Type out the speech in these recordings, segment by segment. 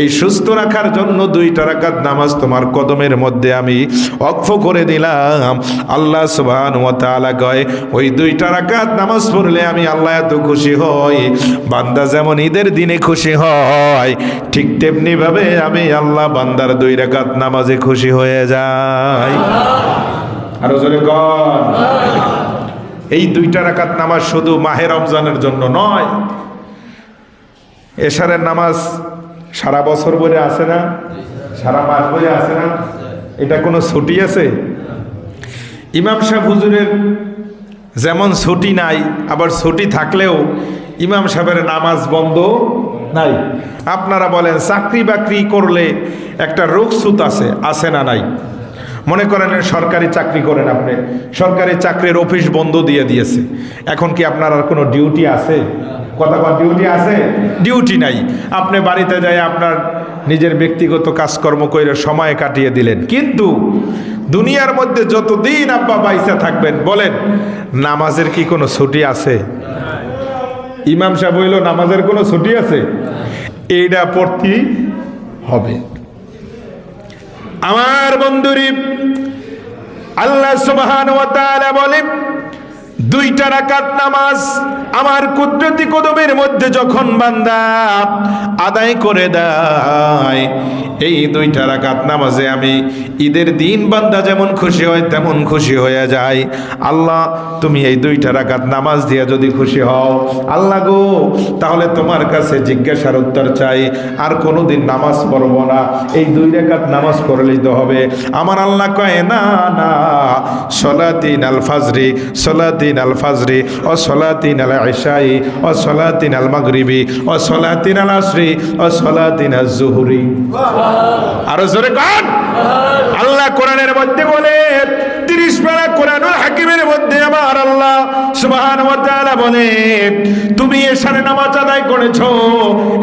এই সুস্থ রাখার জন্য দুইটা রাকাত নামাজ তোমার কদমের মধ্যে আমি অক্ষ করে দিলাম। আল্লাহ সুবহান ওয়া তাআলা কয়, ওই দুইটা রাকাত নামাজ পড়লে আমি আল্লাহ এত খুশি হই। বান্দা যেমন ঈদের দিনে খুশি হয়, ঠিক তেমনি ভাবে আমি আল্লাহ বান্দার দুই রাকাত নামাজে খুশি হয়ে যাই। আরও জোরে এই দুইটা রাকাত নামাজ শুধু মাহে রমজানের জন্য নয়, এশারের নামাজ সারা বছর বলে আসে না? সারা মাস বলে আসে না? এটা কোনো ছুটি আছে? ইমাম সাহেব হুজুরের যেমন ছুটি নাই, আবার ছুটি থাকলেও ইমাম সাহেবের নামাজ বন্ধ নাই। আপনারা বলেন, চাকরি বাকরি করলে একটা রোগসুত আছে আছে না নাই? মনে করেন সরকারি চাকরি করেন আপনি, সরকারি চাকরির অফিস বন্ধ দিয়ে দিয়েছে। এখন কি আপনার আর কোনো ডিউটি আছে? ডিউটি আছে? ডিউটি নাই। আপনি বাড়িতে যাই আপনার নিজের ব্যক্তিগত কাজকর্ম করে সময় কাটিয়ে দিলেন। কিন্তু দুনিয়ার মধ্যে যতদিন আব্বা বাইসা থাকবেন, বলেন, নামাজের কি কোনো ছুটি আছে? ইমাম সাহেব হইল, নামাজের কোনো ছুটি আছে? এইটা পড়তেই হবে। আমার বন্ধুরি, আল্লাহ সুবহান ওয়া তাআলা বলে দুইটা রাকাত নামাজ আমার কুদরতি কদমের মধ্যে যখন বান্দা আদায় করে দেয়, এই দুইটা রাকাত নামাজে আমি ঈদের দিন বান্দা যেমন খুশি হয় তেমন খুশি হয়ে যায়। আল্লাহ, তুমি এই দুইটা রাকাত নামাজ দিয়ে যদি খুশি হও, আল্লাহ গো, তাহলে তোমার কাছে জিজ্ঞাসার উত্তর চাই, আর কোনোদিন নামাজ পড়ব না। এই দুই রাকাত নামাজ পড়লেই তো হবে। আমার আল্লাহ কয়, না না, সলাতিন আল ফাজরি সলাতিন আল ফাজরি ও সলাতিন আল ইশাই ও সলাতিন আল মাগরিবি ও সলাতিন আল আসরি ও সলাতিন আল জুহুরি। আরও জোরে কন। আল্লাহ কোরআনের মধ্যে বলে তিরিশ পারা কোরআনুল হাকিমের মধ্যে আমার আল্লাহ সুবহান ওয়া তাআলা বলে তুমি এশারে নামাজ আদায় করেছ,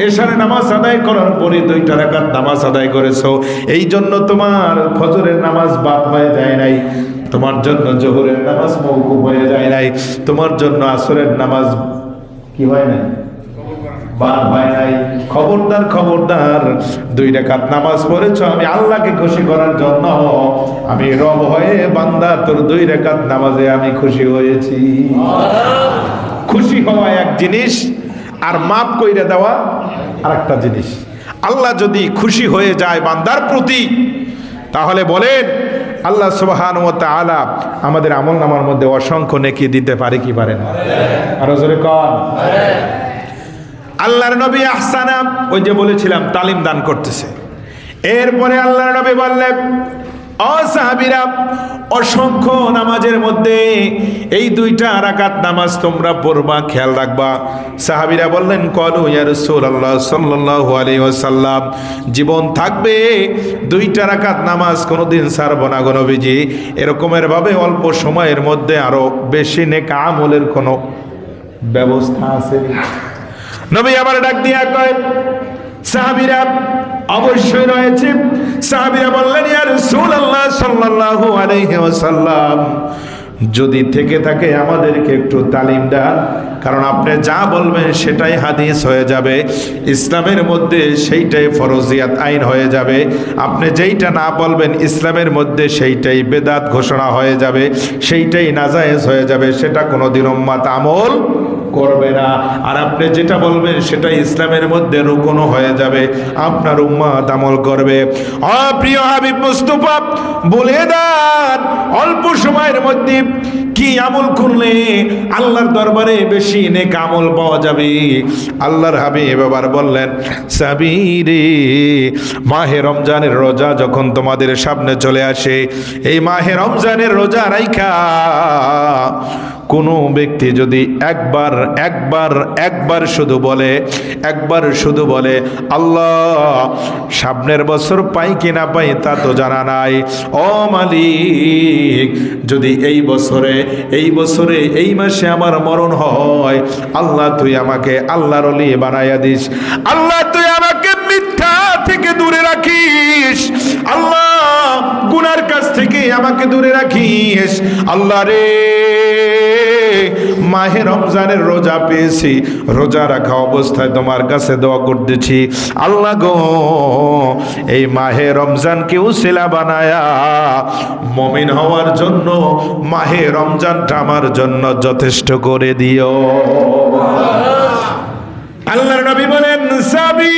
এশারে নামাজ আদায় করার পরে দুইটা রাকাত নামাজ আদায় করেছ এই জন্য তোমার ফজরের নামাজ বাদ হয়ে যায় নাই। তোমার জন্য জোহরের নামাজ মৌকু হয়ে যায় নাই। তোমার জন্য আসরের নামাজ কি হয় না বাদ হয় নাই। খবরদার খবরদার। দুই রাকাত নামাজ পড়েছো, আমি আল্লাহকে খুশি করার জন্য। আমি রব হয়ে বান্দা, তোর দুই রাকাত নামাজে আমি খুশি হয়েছি। খুশি হওয়া এক জিনিস, আর মাপ কইরে দেওয়া আর একটা জিনিস। আল্লাহ যদি খুশি হয়ে যায় বান্দার প্রতি, তাহলে বলেন আল্লাহ সুবহান ও তালা আমাদের আমল নামার মধ্যে অসংখ্য নেকি দিতে পারে কি পারে না? আরও জোরে কন। আল্লাহর নবী আহসানা ওই যে বলেছিলাম, তালিম দান করতেছে। এরপরে আল্লাহর নবী বললেন অসাহাবিরা অসংখ্য নামাজের মধ্যে এই দুইটা রাকাত নামাজ তোমরা পড়বা, খেয়াল রাখবা। সাহাবিরা বললেন, কলু ইয়া রাসূলুল্লাহ সাল্লাল্লাহু আলাইহি ওয়াসাল্লাম, জীবন থাকবে, দুইটা রাকাত নামাজ কোনোদিন ছাড়ব না গো নবীজি। এরকমের ভাবে অল্প সময়ের মধ্যে আরও বেশি নেক আমলের কোনো ব্যবস্থা আছে নবী আবার ডাক দিয়া কয় সাহাবিরা অবশ্যই রয়েছে। সাহাবিরা বললেন, ইয়া রাসূলুল্লাহ সাল্লাল্লাহু আলাইহি ওয়াসাল্লাম, যদি থেকে থাকে আমাদেরকে একটু তালিম দেন, কারণ আপনি যা বলবেন সেটাই হাদিস হয়ে যাবে। ইসলামের মধ্যে সেইটাই ফরজিয়াত আইন হয়ে যাবে। আপনি যেইটা না বলবেন ইসলামের মধ্যে সেইটাই বেদাত ঘোষণা হয়ে যাবে, সেইটাই নাজায়েজ হয়ে যাবে, সেটা কোনোদিন উম্মাত আমল করবে না। আর আপনি যেটা বলবেন সেটা ইসলামের মধ্যে রুকনো হয়ে যাবে। আপনার উম্মা আমল করবে। অপ্রিয় হাবিব মুস্তফা, বলে দেন, অল্প সময়ের মধ্যে কি আমল করলে আল্লাহর দরবারে বেশি নেক আমল পাওয়া যাবে? আল্লাহর হাবিব এবার বললেন, সাবিরে, মাহে রমজানের রোজা যখন তোমাদের সামনে চলে আসে, এই মাহে রমজানের রোজা রাইখা, কোনো ব্যক্তি যদি একবার একবার একবার শুধু বলে, একবার শুধু বলে, আল্লাহ, সামনের বছর পাই কি না পাই তা তো জানা নাই। ও মালিক, যদি এই বছরে এই বছরে, এই মাসে আমার মরণ হয়। আল্লাহ, তুই আমাকে আল্লাহর অলি বানাইয়া দিস। আল্লাহ, তুই আমাকে মিথ্যা থেকে দূরে রাখিস। আল্লাহ, গুনার কাছ থেকে আমাকে দূরে রাখিস। আল্লাহ রে। মাহে রমজানের রোজা পেয়েছি। রোজা রাখা অবস্থায় তোমার কাছে দোয়া করতেছি। আল্লাহ গো, এই মাহে রমজানকে উসিলা বানায়া, মমিন হওয়ার জন্য, মাহে রমজানটা আমার জন্য যথেষ্ট করে দিও। আল্লাহর নবী বলেন সাবি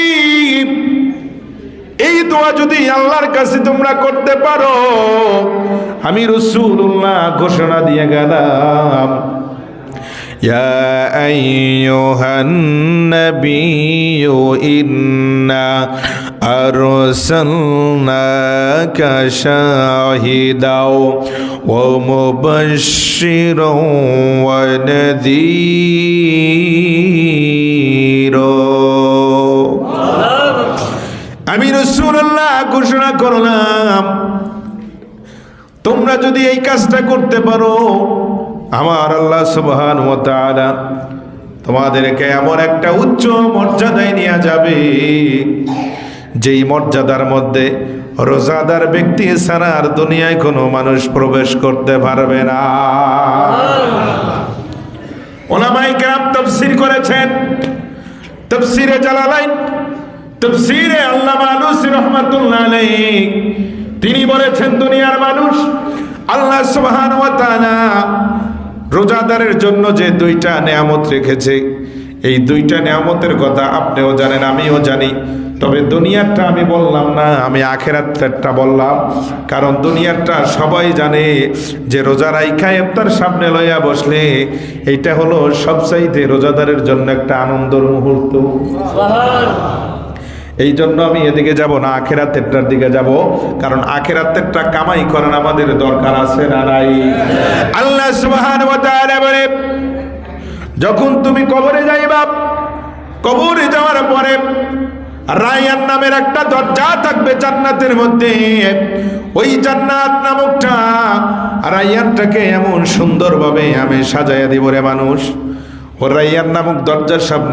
এই দোয়া যদি আল্লাহর কাছে তোমরা করতে পারো, আমি রসুল্লাহ ঘোষণা দিয়ে গেলাম يا أيها النبي إنا أرسلناك شاهدا ومبشرا ونذيرا আমি রসুল্লাহ ঘোষণা করলাম তোমরা যদি এই কাজটা করতে পারো আমার আল্লাহ সুবহান ও তোমাদেরকে এমন একটা উচ্চ মর্যাদায় নিয়ে যাবে, যেই মর্যাদার মধ্যে রোজাদার ব্যক্তি ছাড়া আর দুনিয়ায় কোনো মানুষ প্রবেশ করতে পারবে না। ওলামাই কেরাম তফসির করেছেন। তফসিরে জালালাইন, তফসিরে আল্লামা আলুসি রহমাতুল্লাহ আলাইহি, তিনি বলেছেন, দুনিয়ার মানুষ আল্লাহ সুবহানাহু ওয়া তাআলা রোজাদারের জন্য যে দুইটা নেয়ামত রেখেছে, এই দুইটা নেয়ামতের কথা আপনিও জানেন, আমিও জানি। তবে দুনিয়ারটা আমি বললাম না, আমি আখেরাতটা বললাম। কারণ দুনিয়ারটা সবাই জানে যে রোজা রাইখা ইফতার সামনে লইয়া বসলে এইটা হলো সবচাইতে রোজাদারের জন্য একটা আনন্দর মুহূর্ত। এই জন্য আমি এদিকে যাব না আখেরাতেরটার দিকে যাব। কারণ আখেরাতেরটা কামাই করার আমাদের দরকার আছে না নাই? আল্লাহ সুবহানাহু ওয়া তাআলা বলে, যখন তুমি কবরে যাইবা, কবরে যাওয়ার পরে রায়ান নামের একটা দরজা থাকবে জান্নাতের মধ্যে। ওই জান্নাত নামকটা রায়ানটাকে এমন সুন্দরভাবে আমি সাজাইয়া দিব রে মানুষ। ও রাইয়ান নামক দরজার সামনে